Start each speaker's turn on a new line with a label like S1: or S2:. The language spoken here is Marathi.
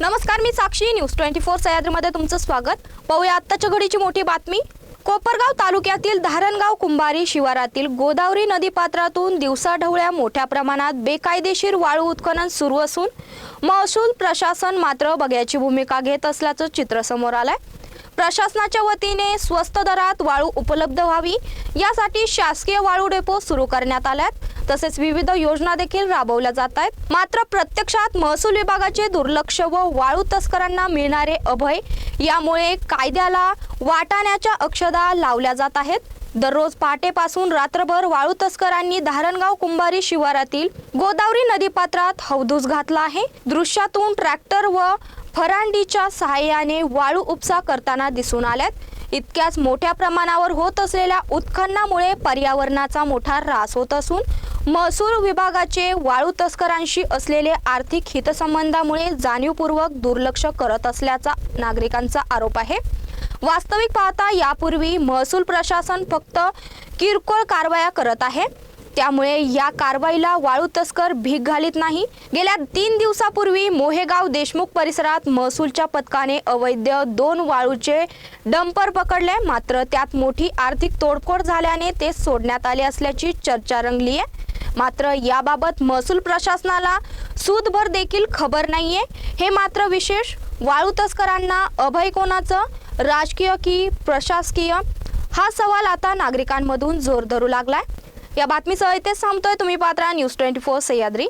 S1: नमस्कार मी साक्षी न्यूज ट्वेंटी फोर सह्याद्रीमध्ये तुमचं स्वागत. पाहूया आत्ताच्या घडीची मोठी बातमी. कोपरगाव तालुक्यातील धारणगाव कुंभारी शिवारातील गोदावरी नदीपात्रातून दिवसाढवळ्या मोठ्या प्रमाणात बेकायदेशीर वाळू उत्खनन सुरू असून महसूल प्रशासन मात्र बघ्याची भूमिका घेत असल्याचं चित्र समोर आलंय. प्रशासनाच्या वतीने स्वस्त दरात वाळू उपलब्ध व्हावी. यासाठी शासकीय वाळू डेपो सुरू करण्यात आल्यात. तसेच विविध योजना देखील राबवल्या जात आहेत. मात्र प्रत्यक्षात महसूल विभागाचे दुर्लक्ष व वाळू तस्करांना मिळणारे अभय यामुळे कायद्याला वाटाण्याच्या अक्षदा लावल्या जात आहेत. दररोज पहाटेपासून रात्रभर वाळू तस्करांनी धारणगाव कुंभारी शिवारातील गोदावरी नदीपात्रात हौदूस घातला आहे. दृश्यातून ट्रॅक्टर व फरांडीच्या सहाय्याने वाळू उपसा करताना दिसून आल्यात. इतक्याच मोठ्या प्रमाणावर होत असलेल्या उत्खननामुळे पर्यावरणाचा मोठा ऱ्हास होत असून महसूल विभागाचे वाळू तस्करांशी असलेले आर्थिक हितसंबंधामुळे जाणीवपूर्वक दुर्लक्ष करत असल्याचा नागरिकांचा आरोप आहे. वास्तविक पाहता यापूर्वी महसूल प्रशासन फक्त किरकोळ कारवाया करत आहे. त्यामुळे या कारवाईला वाळू तस्कर भीक घालीत नाही. गेल्या तीन दिवसापूर्वी मोहेगाव देशमुख परिसरात महसूलच्या पथकाने अवैध दोन वाळूचे डंपर पकडले. मात्र त्यात मोठी आर्थिक तोडफोड झाल्याने ते सोडण्यात आले असल्याची चर्चा रंगली आहे मात्र याबाबत महसूल प्रशासनाला सूदभर देखील खबर नाहीये. हे मात्र विशेष. वाळू तस्करांना अभय कोणाचं? राजकीय की प्रशासकीय? हा सवाल आता नागरिकांमधून जोर धरू लागलाय. या बातमीसह इथेच थांबतोय तुम्ही Patra news twenty four Sahyadri.